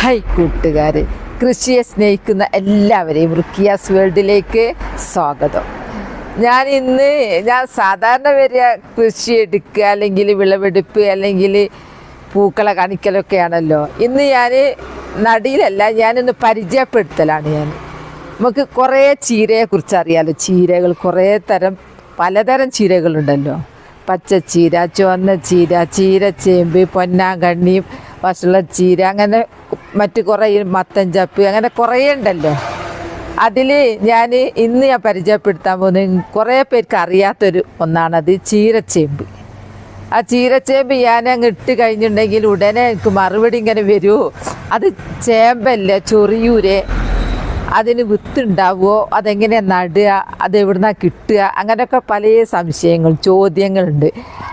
Hi കൂട്ടുകാർ കൃഷിയെ സ്നേഹിക്കുന്ന എല്ലാവരെയും റുക്കിയാസ് വേൾഡിലേക്ക് സ്വാഗതം. ഞാൻ ഇന്ന് ഞാൻ സാധാരണ വരിക കൃഷി എടുക്കുക അല്ലെങ്കിൽ വിളവെടുപ്പ് അല്ലെങ്കിൽ പൂക്കളെ കാണിക്കലൊക്കെയാണല്ലോ. ഇന്ന് ഞാൻ നടിയിലല്ല ഞാനിന്ന് പരിചയപ്പെടുത്തലാണ് ഞാൻ. നമുക്ക് കുറേ ചീരയെക്കുറിച്ച് അറിയാമല്ലോ ചീരകൾ കുറേ തരം പലതരം ചീരകളുണ്ടല്ലോ. പച്ചച്ചീര ചുവന്ന ചീര ചീരച്ചേമ്പ് പൊന്നാങ്കണ്ണി വസുള്ള ചീര അങ്ങനെ മറ്റു കുറേ മത്തൻ ചപ്പ് അങ്ങനെ കുറേ ഉണ്ടല്ലോ. അതിൽ ഞാൻ ഇന്ന് ഞാൻ പരിചയപ്പെടുത്താൻ പോകുന്ന കുറേ പേർക്ക് അറിയാത്തൊരു ഒന്നാണത് ചീരച്ചേമ്പ്. ആ ചീരച്ചേമ്പ് ഞാൻ അങ്ങ് ഇട്ട് കഴിഞ്ഞിട്ടുണ്ടെങ്കിൽ ഉടനെ എനിക്ക് മറുപടി ഇങ്ങനെ വരുമോ അത് ചേമ്പല്ലേ ചൊറിയൂരെ. അതിന് വിത്തുണ്ടാവുമോ അതെങ്ങനെ നടുക? അത് എവിടുന്നാ കിട്ടുക? അങ്ങനെയൊക്കെ പല സംശയങ്ങൾ ചോദ്യങ്ങളുണ്ട്.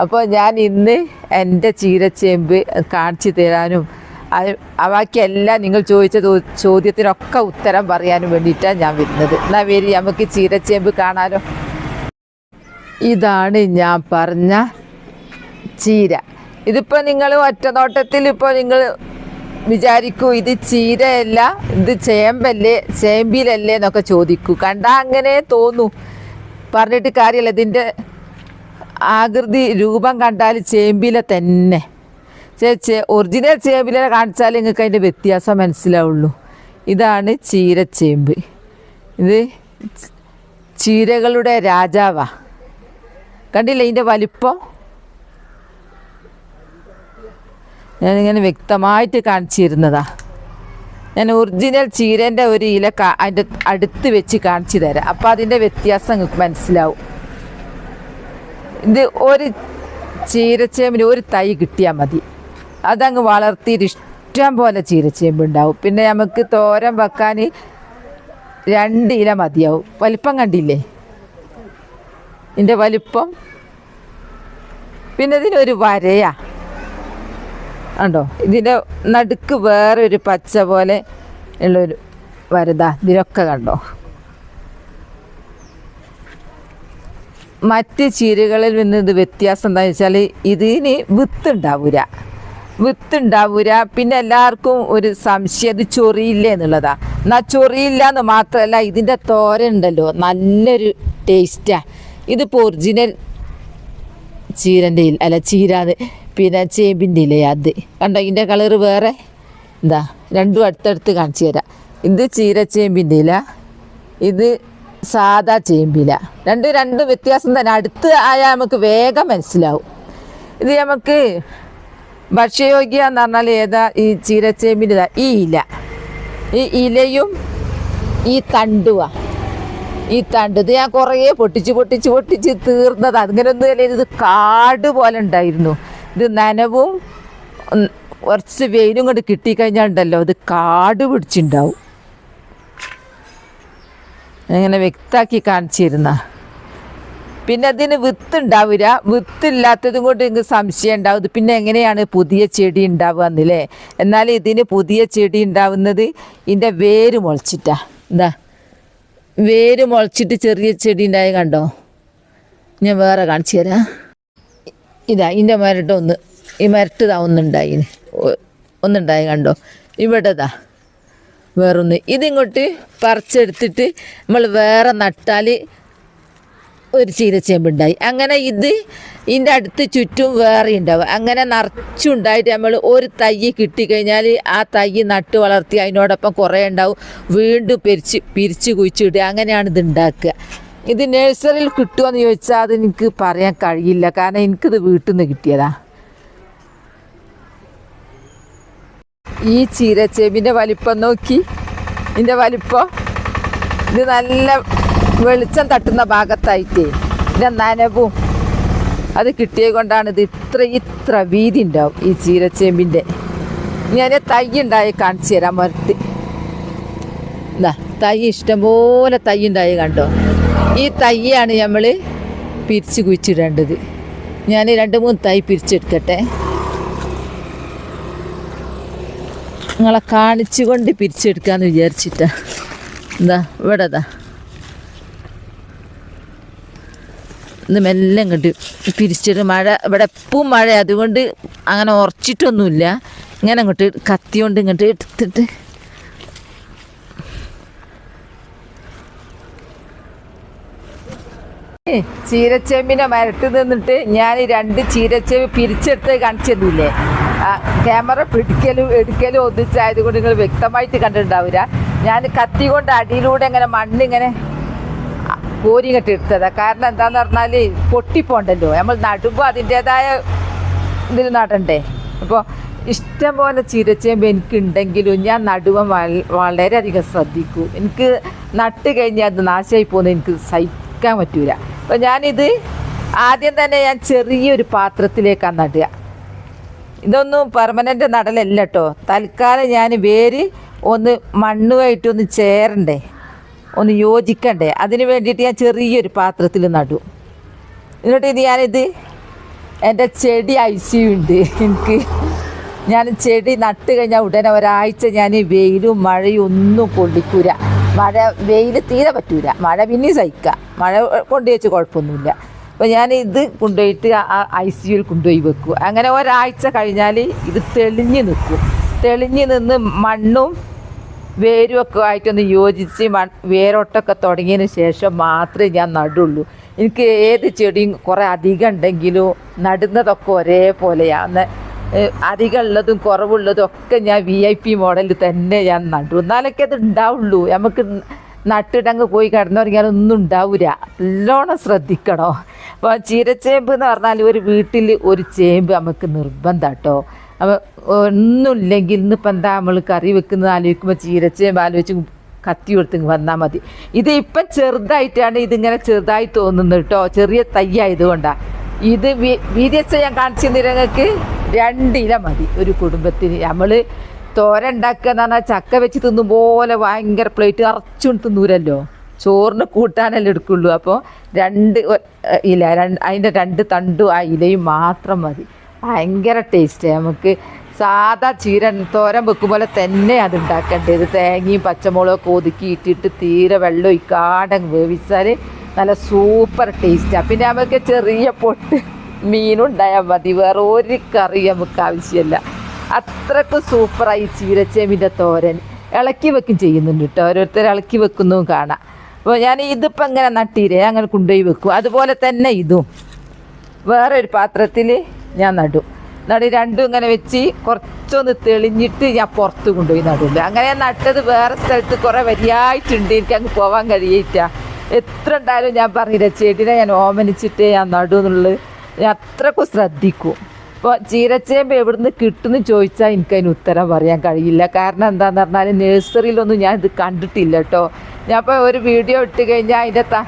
അപ്പോൾ ഞാൻ ഇന്ന് എന്റെ ചീരച്ചേമ്പ് കാണിച്ചു തരാനും അവയ്ക്കെല്ലാം നിങ്ങൾ ചോദിച്ച ചോദ്യത്തിനൊക്കെ ഉത്തരം പറയാനും വേണ്ടിയിട്ടാണ് ഞാൻ വരുന്നത്. എന്നാൽ വരി നമുക്ക് ചീരച്ചേമ്പ് കാണാനോ ഇതാണ് ഞാൻ പറഞ്ഞ ചീര. ഇതിപ്പോൾ നിങ്ങൾ ഒറ്റ നോട്ടത്തിൽ ഇപ്പോൾ നിങ്ങൾ വിചാരിക്കൂ ഇത് ചീരയല്ല ഇത് ചേമ്പല്ലേ ചേമ്പിലല്ലേ എന്നൊക്കെ ചോദിക്കൂ. കണ്ടാ അങ്ങനെ തോന്നൂ. പറഞ്ഞിട്ട് കാര്യമല്ല ഇതിന്റെ ആകൃതി രൂപം കണ്ടാൽ ചേമ്പില തന്നെ. ചേ ചേ ഒറിജിനൽ ചേമ്പില കാണിച്ചാൽ നിങ്ങൾക്ക് അതിന്റെ വ്യത്യാസം മനസ്സിലാവുള്ളൂ. ഇതാണ് ചീരച്ചേമ്പ്. ഇത് ചീരകളുടെ രാജാവാ. കണ്ടില്ല ഇതിന്റെ വലിപ്പം? ഞാനിങ്ങനെ വ്യക്തമായിട്ട് കാണിച്ചു തരുന്നതാ ഞാൻ ഒറിജിനൽ ചീരന്റെ ഒരു ഇല കാ അതിന്റെ അടുത്ത് വെച്ച് കാണിച്ചു തരാം. അപ്പോൾ അതിന്റെ വ്യത്യാസം നിങ്ങൾക്ക് മനസ്സിലാവും. ഇത് ഒരു ചീരച്ചേമ്പിന് ഒരു തൈ കിട്ടിയാൽ മതി. അതങ്ങ് വളർത്തിയിട്ട് ഇഷ്ടം പോലെ ചീരച്ചേമ്പ് ഉണ്ടാവും. പിന്നെ നമുക്ക് തോരൻ വെക്കാൻ രണ്ട് ഇല മതിയാവും. വലിപ്പം കണ്ടില്ലേ? ഇതിന്റെ വലിപ്പം. പിന്നെ ഇതിനൊരു വരയാ. ഉണ്ടോ ഇതിന്റെ നടുക്ക് വേറെ ഒരു പച്ച പോലെ ഉള്ളൊരു വരുത. ഇതിലൊക്കെ കണ്ടോ? മറ്റ് ചീരകളിൽ നിന്ന് ഇത് വ്യത്യാസം എന്താണെന്ന് വെച്ചാൽ ഇതിന് വിത്തുണ്ടാവൂല. വിത്തുണ്ടാവൂല. പിന്നെ എല്ലാവർക്കും ഒരു സംശയം ഇത് ചൊറിയില്ലേ എന്നുള്ളതാ. എന്നാൽ ചൊറിയില്ല എന്ന് മാത്രമല്ല ഇതിന്റെ തോര ഉണ്ടല്ലോ നല്ലൊരു ടേസ്റ്റാ ഇതിപ്പോൾ ഒറിജിനൽ ചീരന്റെ അല്ല ചീരാത് പിന്നെ ചേമ്പിന്റെ ഇല അത്? കണ്ടോ ഇതിന്റെ കളറ് വേറെ? എന്താ രണ്ടും അടുത്തടുത്ത് കാണിച്ചു തരാം. ഇത് ചീരച്ചേമ്പിന്റെ ഇല ഇത് സാദാ ചേമ്പില. രണ്ട് രണ്ട് വ്യത്യാസം തന്നെ. അടുത്ത് ആയാൽ നമുക്ക് വേഗം മനസ്സിലാവും. ഇത് നമുക്ക് ഭക്ഷ്യയോഗ്യ എന്ന് പറഞ്ഞാൽ ഏതാ? ഈ ചീരച്ചേമ്പിന്റെ ഈ ഇല. ഈ ഇലയും ഈ തണ്ടുവാ. ഈ തണ്ട്. ഇത് ഞാൻ കുറേ പൊട്ടിച്ച് പൊട്ടിച്ച് പൊട്ടിച്ച് തീർന്നത്. അങ്ങനെയൊന്നും അല്ലേ ഇത് കാട് പോലെ ഉണ്ടായിരുന്നു. ഇത് നനവും കുറച്ച് വെയിലും കൊണ്ട് കിട്ടിക്കഴിഞ്ഞാൽ ഉണ്ടല്ലോ ഇത് കാട് പിടിച്ചിട്ടുണ്ടാവും അങ്ങനെ വ്യക്താക്കി കാണിച്ചിരുന്ന. പിന്നെ അതിന് വിത്ത് ഉണ്ടാവില്ല വിത്തില്ലാത്തതും കൊണ്ട് നിങ്ങൾക്ക് സംശയം ഉണ്ടാവും പിന്നെ എങ്ങനെയാണ് പുതിയ ചെടി ഉണ്ടാവുക എന്നില്ലേ എന്നാൽ ഇതിന് പുതിയ ചെടി ഉണ്ടാവുന്നത് ഇതിന്റെ വേര് മുളച്ചിട്ടാ. എന്താ വേര് മുളച്ചിട്ട് ചെറിയ ചെടി ഉണ്ടായി കണ്ടോ? ഞാൻ വേറെ കാണിച്ചു തരാം. ഇതാ ഇതിന്റെ മരട്ട് ഒന്ന് ഈ മരട്ട് ഇതാ ഒന്നുണ്ടായി ഒന്നുണ്ടായി കണ്ടോ? ഇവിടെ ഇതാ വേറൊന്ന്. ഇതിങ്ങോട്ട് പറിച്ചെടുത്തിട്ട് നമ്മൾ വേറെ നട്ടാൽ ഒരു ചീരച്ചേമ്പുണ്ടായി അങ്ങനെ ഇത് ഇതിന്റെ അടുത്ത് ചുറ്റും വേറെ ഉണ്ടാവും. അങ്ങനെ നിറച്ചുണ്ടായിട്ട് നമ്മൾ ഒരു തൈ കിട്ടിക്കഴിഞ്ഞാൽ ആ തൈ നട്ട് വളർത്തി അതിനോടൊപ്പം കുറേ ഉണ്ടാവും. വീണ്ടും പിരിച്ച് പിരിച്ച് കുഴിച്ചിടുക. അങ്ങനെയാണ് ഇത് ഉണ്ടാക്കുക. ഇത് നഴ്സറിയിൽ കിട്ടുമോയെന്ന് ചോദിച്ചാൽ അത് എനിക്ക് പറയാൻ കഴിയില്ല. കാരണം എനിക്കിത് വീട്ടിൽ നിന്ന് കിട്ടിയതാ. ഈ ചീരച്ചേമ്പിന്റെ വലിപ്പം നോക്കി. ഇതിന്റെ വലിപ്പം. ഇത് നല്ല വെളിച്ചം തട്ടുന്ന ഭാഗത്തായിട്ടേ. ഇതിന്റെ നനവും. അത് കിട്ടിയത് കൊണ്ടാണ് ഇത് ഇത്ര ഇത്ര വീതി ഉണ്ടാവും ഈ ചീരച്ചേമ്പിന്റെ ഞാൻ തൈ ഉണ്ടായി കാണിച്ചു തരാം മരത്ത്. തൈ ഇഷ്ടംപോലെ തൈ ഉണ്ടായി കണ്ടോ? ഈ തയ്യാണ് നമ്മൾ പിരിച്ച് കുഴിച്ചിടേണ്ടത്. ഞാൻ രണ്ട് മൂന്ന് തൈ പിരിച്ചെടുക്കട്ടെ. നിങ്ങളെ കാണിച്ചുകൊണ്ട് പിരിച്ചെടുക്കാന്ന് വിചാരിച്ചിട്ടാ. എന്താ ഇവിടെ ഇതാ. ഇന്ന് മെല്ലെ ഇങ്ങോട്ട് പിരിച്ചിട്ട് മഴ ഇവിടെ എപ്പം മഴ അതുകൊണ്ട് അങ്ങനെ ഉറച്ചിട്ടൊന്നുമില്ല. ഇങ്ങനെ അങ്ങോട്ട് കത്തി കൊണ്ട് ഇങ്ങോട്ട് എടുത്തിട്ട് ചീരച്ചേമ്പിനെ മരട്ട് നിന്നിട്ട് ഞാൻ രണ്ട് ചീരച്ചേമ്പ് പിരിച്ചെടുത്ത് കാണിച്ചിരുന്നില്ലേ? ക്യാമറ പിടിക്കലും എടുക്കലും ഒന്നിച്ചായത് കൊണ്ട് നിങ്ങൾ വ്യക്തമായിട്ട് കണ്ടിട്ടുണ്ടാവില്ല. ഞാൻ കത്തി കൊണ്ട് അടിയിലൂടെ ഇങ്ങനെ മണ്ണിങ്ങനെ കോരി കെട്ടി എടുത്തതാണ് കാരണം എന്താന്ന് പറഞ്ഞാൽ പൊട്ടിപ്പോണ്ടല്ലോ. നമ്മൾ നടുമ്പോൾ അതിന്റെതായ ഇതിൽ നടണ്ടേ. അപ്പോൾ ഇഷ്ടം പോലെ ചീരച്ചേമ്പ് എനിക്ക് ഉണ്ടെങ്കിലും ഞാൻ നടുവൻ വളരെയധികം ശ്രദ്ധിക്കൂ. എനിക്ക് നട്ട് കഴിഞ്ഞാൽ അത് നാശമായി പോകുന്നത് എനിക്ക് സഹിക്കാൻ പറ്റൂല. അപ്പോൾ ഞാനിത് ആദ്യം തന്നെ ഞാൻ ചെറിയൊരു പാത്രത്തിലേക്കാണ് നടുക. ഇതൊന്നും പെർമനന്റ് നടലല്ല കേട്ടോ തൽക്കാലം ഞാൻ വേര് ഒന്ന് മണ്ണുമായിട്ടൊന്ന് ചേരണ്ടേ. ഒന്ന് യോജിക്കണ്ടേ. അതിന് വേണ്ടിയിട്ട് ഞാൻ ചെറിയൊരു പാത്രത്തിൽ നടു. എന്നിട്ട് ഇത് ഞാനിത് എന്റെ ചെടി ഐസിയുണ്ട് എനിക്ക് ഞാൻ ചെടി നട്ട് കഴിഞ്ഞാൽ ഉടനെ ഒരാഴ്ച ഞാൻ വെയിലും മഴയും ഒന്നും കൊള്ളിക്കൂല. മഴ വെയിൽ തീരെ പറ്റൂല. മഴ പിന്നെ സഹിക്കാം. മഴ കൊണ്ടു വെച്ച് കുഴപ്പമൊന്നുമില്ല. അപ്പോൾ ഞാൻ ഇത് കൊണ്ടുപോയിട്ട് ഐ സി യുവിൽ കൊണ്ടുപോയി വെക്കും. അങ്ങനെ ഒരാഴ്ച കഴിഞ്ഞാൽ ഇത് തെളിഞ്ഞു നിൽക്കും തെളിഞ്ഞു നിന്ന് മണ്ണും വേരുമൊക്കെ ആയിട്ടൊന്ന് യോജിച്ച് മൺ വേരോട്ടൊക്കെ തുടങ്ങിയതിന് ശേഷം മാത്രമേ ഞാൻ നടുള്ളൂ. എനിക്ക് ഏത് ചെടിയും കുറേ അധികം ഉണ്ടെങ്കിലും നടുന്നതൊക്കെ ഒരേപോലെയാണ് അധികം കുറവുള്ളതും ഒക്കെ ഞാൻ വി ഐ പി മോഡലിൽ തന്നെ ഞാൻ നട്ടു എന്നാലൊക്കെ അത് ഉണ്ടാവുള്ളൂ. നമുക്ക് നട്ടിടങ്ങ് പോയി കിടന്നുറങ്ങിയാൽ ഒന്നും ഉണ്ടാവില്ല നല്ലോണം ശ്രദ്ധിക്കണോ. അപ്പോൾ ചീരച്ചേമ്പ് എന്ന് പറഞ്ഞാൽ ഒരു വീട്ടിൽ ഒരു ചേമ്പ് നമുക്ക് നിർബന്ധം കേട്ടോ. അപ്പോൾ ഒന്നുമില്ലെങ്കിൽ ഇന്നിപ്പോൾ എന്താ നമ്മൾ കറി വെക്കുന്നത് ആലോചിക്കുമ്പോൾ ചീരച്ചേമ്പ് ആലോചിച്ച് കത്തി കൊടുത്ത് വന്നാൽ മതി. ഇത് ഇപ്പം ചെറുതായിട്ടാണ് ഇതിങ്ങനെ ചെറുതായി തോന്നുന്നത് കേട്ടോ. ചെറിയ തയ്യായതുകൊണ്ടാണ് ഇത് വീതിയച്ച ഞാൻ കാണിച്ചു നിങ്ങൾക്ക്? രണ്ടില മതി ഒരു കുടുംബത്തിന്. നമ്മൾ തോര ഉണ്ടാക്കുക എന്ന് പറഞ്ഞാൽ ചക്ക വെച്ച് തിന്നും പോലെ ഭയങ്കര പ്ലേറ്റ് അറച്ചുകൊണ്ട് തിന്നൂരല്ലോ ചോറിന് കൂട്ടാനല്ലേ എടുക്കുള്ളൂ. അപ്പോൾ രണ്ട് ഇല രണ്ട് അതിന്റെ രണ്ട് തണ്ടും ആ ഇലയും മാത്രം മതി. ഭയങ്കര ടേസ്റ്റ് നമുക്ക് സാധാ ചീര തോരൻ വെക്കും പോലെ തന്നെ അത് ഉണ്ടാക്കേണ്ടത്. തേങ്ങയും പച്ചമുളകൊക്കെ ഒതുക്കി ഇട്ടിട്ട് തീരെ വെള്ളം ഒഴിക്കാടങ്ങ് വേവിച്ചാൽ നല്ല സൂപ്പർ ടേസ്റ്റാണ് പിന്നെ നമുക്ക് ചെറിയ പൊട്ട് മീനുണ്ടായാൽ മതി. വേറെ ഒരു കറി നമുക്ക് ആവശ്യമില്ല. അത്രയ്ക്ക് സൂപ്പറായി ചീരച്ചേമ്പിന്റെ തോരൻ. ഇളക്കി വെക്കും ചെയ്യുന്നുണ്ട് കേട്ടോ. ഓരോരുത്തർ ഇളക്കി വെക്കുന്നതും കാണാം. അപ്പോൾ ഞാൻ ഇതിപ്പോൾ ഇങ്ങനെ നട്ടീരേ? അങ്ങനെ കൊണ്ടുപോയി വെക്കും. അതുപോലെ തന്നെ ഇതും. വേറെ ഒരു പാത്രത്തിൽ ഞാൻ നടും. നടു രണ്ടും ഇങ്ങനെ വെച്ച് കുറച്ചൊന്ന് തെളിഞ്ഞിട്ട് ഞാൻ പുറത്ത് കൊണ്ടുപോയി നടുള്ളൂ അങ്ങനെ നട്ടത് വേറെ സ്ഥലത്ത് കുറേ വരിയായിട്ടുണ്ട്. എനിക്ക് അങ്ങ് പോകാൻ കഴിയില്ല. എത്ര ഉണ്ടായാലും ഞാൻ പറഞ്ഞില്ല ചേട്ടിനെ ഞാൻ ഓമനിച്ചിട്ടേ ഞാൻ നടുന്നുള്ളൂ അത്രക്കും ശ്രദ്ധിക്കും. ഇപ്പോൾ ചീരച്ചേമ്പ് എവിടുന്ന് കിട്ടുമെന്ന് ചോദിച്ചാൽ എനിക്കതിന് ഉത്തരം പറയാൻ കഴിയില്ല. കാരണം എന്താണെന്ന് പറഞ്ഞാൽ നഴ്സറിയിലൊന്നും ഞാൻ ഇത് കണ്ടിട്ടില്ല കേട്ടോ. ഞാൻ ഇപ്പോൾ ഒരു വീഡിയോ ഇട്ട് കഴിഞ്ഞാൽ അതിന്റെ ത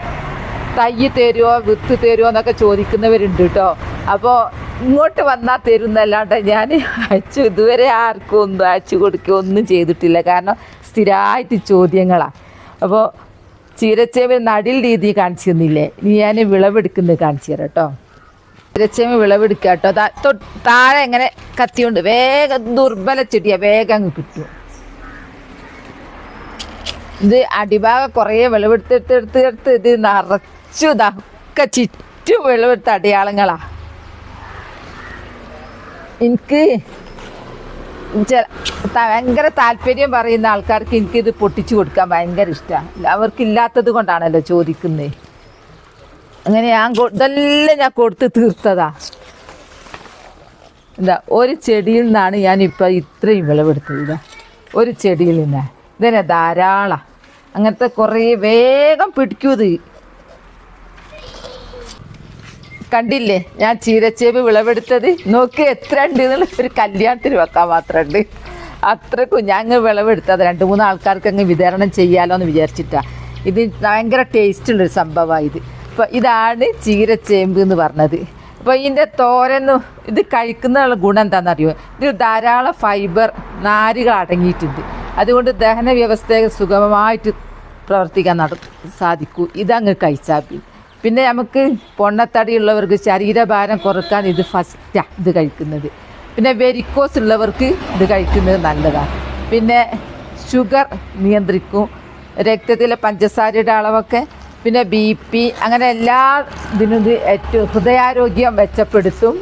തയ്യ് തരുമോ വിത്ത് തരുമോ എന്നൊക്കെ ചോദിക്കുന്നവരുണ്ട് കേട്ടോ. അപ്പോൾ ഇങ്ങോട്ട് വന്നാൽ തരുന്നല്ലാണ്ട് ഞാൻ അയച്ചു ഇതുവരെ ആർക്കും ഒന്നും അയച്ചു കൊടുക്കുക ഒന്നും ചെയ്തിട്ടില്ല. കാരണം സ്ഥിരമായിട്ട് ചോദ്യങ്ങളാണ് അപ്പോൾ ചീരച്ചേമ്പിൽ നടിൽ രീതി കാണിച്ചു തന്നില്ലേ? ഇനി ഞാൻ വിളവെടുക്കുന്നത് കാണിച്ചു തരാം കേട്ടോ. ചീരച്ചേമ്പ് വിളവെടുക്കുക കേട്ടോ താഴെ എങ്ങനെ കത്തിയുണ്ട് വേഗം ദുർബല ചെടിയാ വേഗം അങ്ങ് കിട്ടും. ഇത് അടിഭാഗം കുറേ വിളവെടുത്തെടുത്ത് എടുത്ത് ഇത് നിറച്ചു. ഇതൊക്കെ ചുറ്റും വിളവെടുത്ത അടയാളങ്ങളാ. എനിക്ക് ഭയങ്കര താല്പര്യം പറയുന്ന ആൾക്കാർക്ക് എനിക്കിത് പൊട്ടിച്ചു കൊടുക്കാൻ ഭയങ്കര ഇഷ്ടമാണ് അവർക്കില്ലാത്തത് കൊണ്ടാണല്ലോ ചോദിക്കുന്നത് അങ്ങനെ ഞാൻ ഇതെല്ലാം ഞാൻ കൊടുത്ത് തീർത്തതാ. എന്താ ഒരു ചെടിയിൽ നിന്നാണ് ഞാൻ ഇപ്പം ഇത്രയും വിളവെടുത്തത്. ഒരു ചെടിയിൽ നിന്ന്. ഇതന്നെ ധാരാളം. അങ്ങനത്തെ കുറേ വേഗം പിടിക്കൂത് കണ്ടില്ലേ? ഞാൻ ചീരച്ചേമ്പ് വിളവെടുത്തത്. നോക്ക് എത്ര ഉണ്ട് എന്നുള്ള ഒരു കല്യാണത്തിന് വെക്കാൻ മാത്രമുണ്ട് അത്രക്കും ഞാൻ അങ്ങ് വിളവെടുത്തത്. രണ്ട് മൂന്ന് ആൾക്കാർക്ക് അങ്ങ് വിതരണം ചെയ്യാലോ എന്ന് വിചാരിച്ചിട്ടാ. ഇത് ഭയങ്കര ടേസ്റ്റുള്ളൊരു സംഭവമാണ് ഇത്. അപ്പോൾ ഇതാണ് ചീരച്ചേമ്പ് എന്ന് പറഞ്ഞത്. അപ്പോൾ ഇതിന്റെ തോരന്നു ഇത് കഴിക്കുന്ന ഗുണം എന്താണെന്നറിയോ? ഇതിൽ ധാരാളം ഫൈബർ നാരുകൾ അടങ്ങിയിട്ടുണ്ട്. അതുകൊണ്ട് ദഹന വ്യവസ്ഥയെ സുഗമമായിട്ട് പ്രവർത്തിക്കാൻ നട സാധിക്കൂ. ഇതങ്ങ് കഴിച്ചാൽ പിന്നെ നമുക്ക് പൊണ്ണത്തടിയുള്ളവർക്ക് ശരീരഭാരം കുറയ്ക്കാൻ ഇത് ഫസ്റ്റാണ് ഇത് കഴിക്കുന്നത്. പിന്നെ വെരിക്കോസ് ഉള്ളവർക്ക് ഇത് കഴിക്കുന്നത് നല്ലതാണ്. പിന്നെ ഷുഗർ നിയന്ത്രിക്കും. രക്തത്തിലെ പഞ്ചസാരയുടെ അളവൊക്കെ പിന്നെ ബി പി അങ്ങനെ എല്ലാ ഇതിനും ഇത് ഏറ്റവും ഹൃദയാരോഗ്യം മെച്ചപ്പെടുത്തും.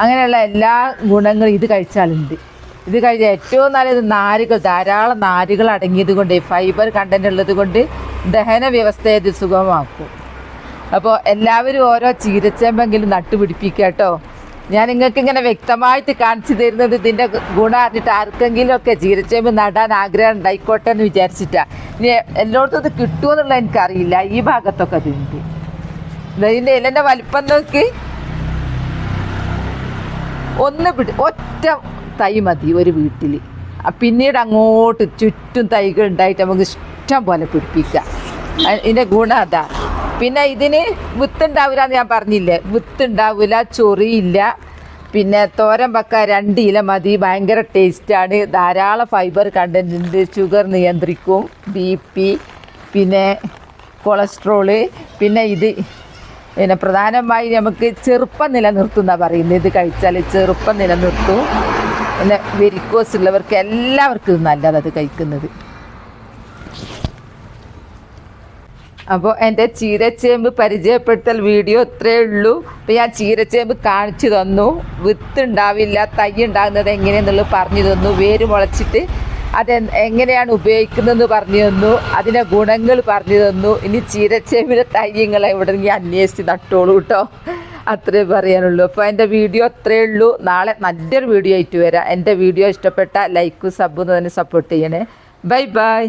അങ്ങനെയുള്ള എല്ലാ ഗുണങ്ങളും ഇത് കഴിച്ചാലുണ്ട്. ഇത് കഴിഞ്ഞാൽ ഏറ്റവും നല്ലത് നാരുകൾ ധാരാളം നാരുകൾ അടങ്ങിയത് കൊണ്ട് ഫൈബർ കണ്ടന്റ് ഉള്ളത് കൊണ്ട് ദഹന വ്യവസ്ഥയെ ഇത് സുഗമമാക്കും. അപ്പോൾ എല്ലാവരും ഓരോ ചീരച്ചേമ്പെങ്കിലും നട്ടുപിടിപ്പിക്കുക കേട്ടോ. ഞാൻ നിങ്ങൾക്ക് ഇങ്ങനെ വ്യക്തമായിട്ട് കാണിച്ചു തരുന്നത് ഇതിന്റെ ഗുണം അറിഞ്ഞിട്ട് ആർക്കെങ്കിലും ഒക്കെ ചീരച്ചേമ്പ് നടാൻ ആഗ്രഹം ഉണ്ടായിക്കോട്ടെ എന്ന് വിചാരിച്ചിട്ടാണ് ഇനി എല്ലായിടത്തും ഇത് കിട്ടുമെന്നുള്ള എനിക്കറിയില്ല. ഈ ഭാഗത്തൊക്കെ അതുണ്ട് ഇതിന്റെ ഇലന്റെ വലിപ്പം നോക്കി. ഒന്ന് പിടി ഒറ്റ തൈ മതി ഒരു വീട്ടിൽ പിന്നീട് അങ്ങോട്ട് ചുറ്റും തൈകൾ ഉണ്ടായിട്ട് നമുക്ക് ഇഷ്ടം പോലെ പിടിപ്പിക്കാം. ഇതിന്റെ ഗുണം അതാ. പിന്നെ ഇതിന് വിത്തുണ്ടാവില്ല എന്ന് ഞാൻ പറഞ്ഞില്ലേ? വിത്തുണ്ടാവില്ല ചൊറിയില്ല. പിന്നെ തോരൻ വക്ക രണ്ട് ഇല മതി. ഭയങ്കര ടേസ്റ്റാണ് ധാരാളം ഫൈബർ കണ്ടന്റ് ഉണ്ട്. ഷുഗർ നിയന്ത്രിക്കും. ബി പി പിന്നെ കൊളസ്ട്രോൾ പിന്നെ ഇത് പിന്നെ പ്രധാനമായി നമുക്ക് ചെറുപ്പം നിലനിർത്തുന്ന പറയുന്നത്. ഇത് കഴിച്ചാൽ ചെറുപ്പം നിലനിർത്തും. പിന്നെ വെരിക്കോസ് ഉള്ളവർക്ക് എല്ലാവർക്കും ഇത് നല്ലത് അത് കഴിക്കുന്നത്. അപ്പോൾ എന്റെ ചീരച്ചേമ്പ് പരിചയപ്പെടുത്തൽ വീഡിയോ ഇത്രയേ ഉള്ളൂ. അപ്പോൾ ഞാൻ ചീരച്ചേമ്പ് കാണിച്ചു തന്നു. വിത്ത് ഉണ്ടാവില്ല തൈ ഉണ്ടാകുന്നത് എങ്ങനെയെന്നുള്ളത് പറഞ്ഞു തന്നു. വേര് മുളച്ചിട്ട് അത് എങ്ങനെയാണ് ഉപയോഗിക്കുന്നതെന്ന് പറഞ്ഞു തന്നു. അതിന്റെ ഗുണങ്ങൾ പറഞ്ഞു തന്നു. ഇനി ചീരച്ചേമ്പിന്റെ തൈങ്ങളെ ഇവിടെ നിന്ന് അന്വേഷിച്ച് നട്ടോളൂ കേട്ടോ. അത്രേ പറയാനുള്ളൂ. അപ്പോൾ എന്റെ വീഡിയോ അത്രയേ ഉള്ളൂ. നാളെ നല്ലൊരു വീഡിയോ ആയിട്ട് വരാം. എന്റെ വീഡിയോ ഇഷ്ടപ്പെട്ട ലൈക്കും സബ്ബും തന്നെ സപ്പോർട്ട് ചെയ്യണേ. Bye bye.